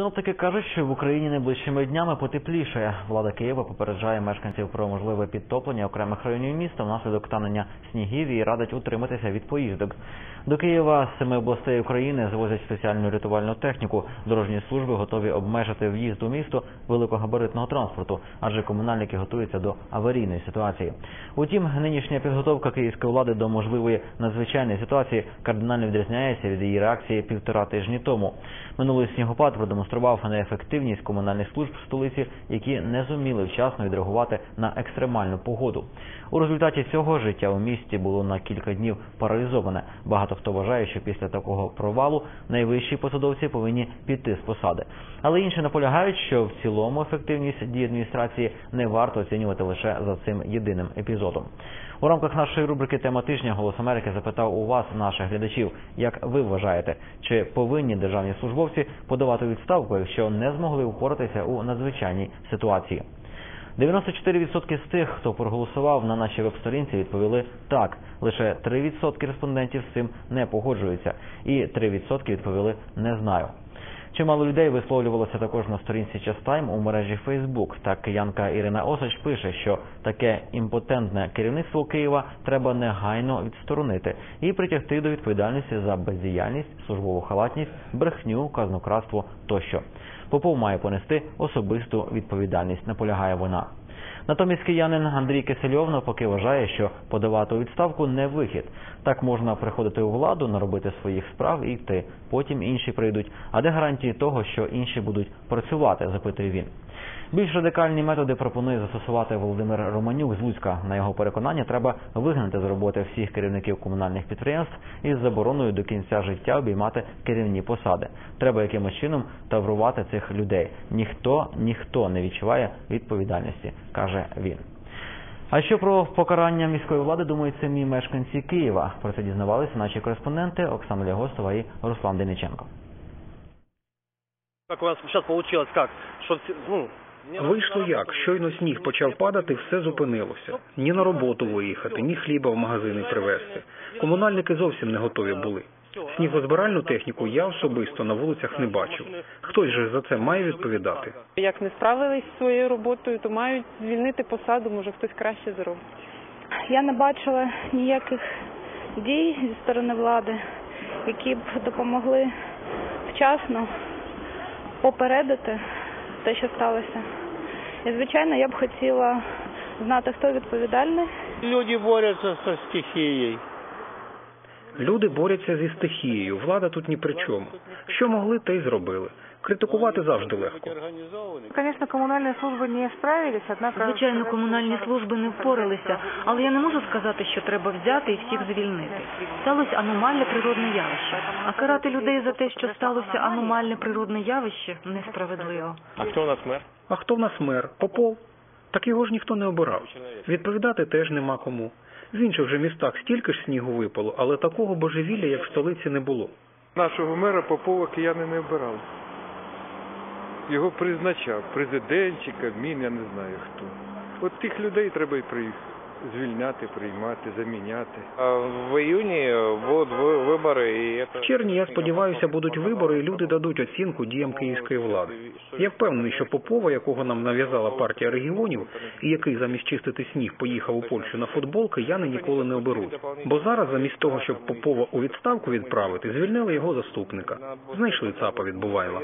Синоптики кажуть, що в Україні найближчими днями потеплішає. Влада Києва попереджає мешканців про можливе підтоплення окремих районів міста внаслідок танення снігів і радить утриматися від поїздок. До Києва з семи областей України звозять спеціальну рятувальну техніку. Дорожні служби готові обмежити в'їзд у місто великогабаритного транспорту, адже комунальники готуються до аварійної ситуації. Утім, нинішня підготовка київської влади до можливої надзвичайної ситуації кардинально відрізняється від її реакції півтора тижні тому. Минулий снігопад продемонстрував неефективність комунальних служб столиці, які не зуміли вчасно відреагувати на екстремальну погоду. У результаті цього життя у місті було на кілька днів паралізоване. Багато хто вважає, що після такого провалу найвищі посадовці повинні піти з посади. Але інші наполягають, що в цілому ефективність дій адміністрації не варто оцінювати лише за цим єдиним епізодом. У рамках нашої рубрики Тема тижня Голос Америки запитав у вас, наших глядачів, як ви вважаєте, чи повинні державні службовці подавати відставку, якщо не змогли впоратися у надзвичайній ситуації? 94% з тих, хто проголосував на нашій веб-сторінці, відповіли так. Лише 3% респондентів з цим не погоджуються, і 3% відповіли не знаю. Чимало людей висловлювалося також на сторінці Частайм у мережі Фейсбук. Так киянка Ірина Осач пише, що таке імпотентне керівництво Києва треба негайно відсторонити і притягти до відповідальності за бездіяльність, службову халатність, брехню, казнократство тощо. Попов має понести особисту відповідальність, наполягає вона. Натомість киянин Андрій Кисельов навпаки вважає, що подавати у відставку не вихід. Так можна приходити у владу, наробити своїх справ і йти. Потім інші прийдуть. А де гарантії того, що інші будуть працювати? запитує він. Більш радикальні методи пропонує застосувати Володимир Романюк з Луцька. На його переконання треба вигнати з роботи всіх керівників комунальних підприємств із забороною до кінця життя обіймати керівні посади. Треба якимось чином таврувати цих людей. Ніхто ніхто не відчуває відповідальності, каже він. А що про покарання міської влади думають самі мешканці Києва? Про це дізнавалися наші кореспонденти Оксана Лягостова і Руслан Дениченко. Как у вас сейчас получилось, как? Что все, ну, Вийшло як? Щойно сніг почав падати, все зупинилося. Ні на роботу виїхати, ні хліба в магазини привезти. Комунальники зовсім не готові були. Снігозбиральну техніку я особисто на вулицях не бачив. Хтось же за це має відповідати. Як не справились зі своєю роботою, то мають звільнити посаду, може хтось краще зробить. Я не бачила ніяких дій зі сторони влади, які б допомогли вчасно попередити те, що сталося. І, звичайно, я б хотіла знати, хто відповідальний. Люди борются со стихией. Люди борються зі стихією, влада тут ні при чому. Що могли, те й зробили. Критикувати завжди легко. Конечно, комунальні служби не справились, однако... Звичайно, комунальні служби не впоралися, але я не можу сказати, що треба взяти і всіх звільнити. Сталося аномальне природне явище. А карати людей за те, що сталося аномальне природне явище, несправедливо. А кто у нас мэр? А хто в нас мер? Попов? Так його ж ніхто не обирав. Відповідати теж нема кому. В інших же містах стільки ж снігу випало, але такого божевілля, як в столиці, не було. Нашого мера Попова кияни не обирали. Його призначав президент чи Кабмін, я не знаю хто. От тих людей треба і при звільняти, приймати, заміняти. А В июне будут вы- выборы, и это... В червні, я сподіваюся, будуть вибори, і люди дадуть оцінку діям київської влади. Я впевнений, що Попова, якого нам нав'язала партія регіонів, і який замість чистити сніг поїхав у Польщу на футбол, кияни ніколи не оберуть. Бо зараз, замість того, щоб Попова у відставку відправити, звільнили його заступника. Знайшли ЦАПа від Бувайла.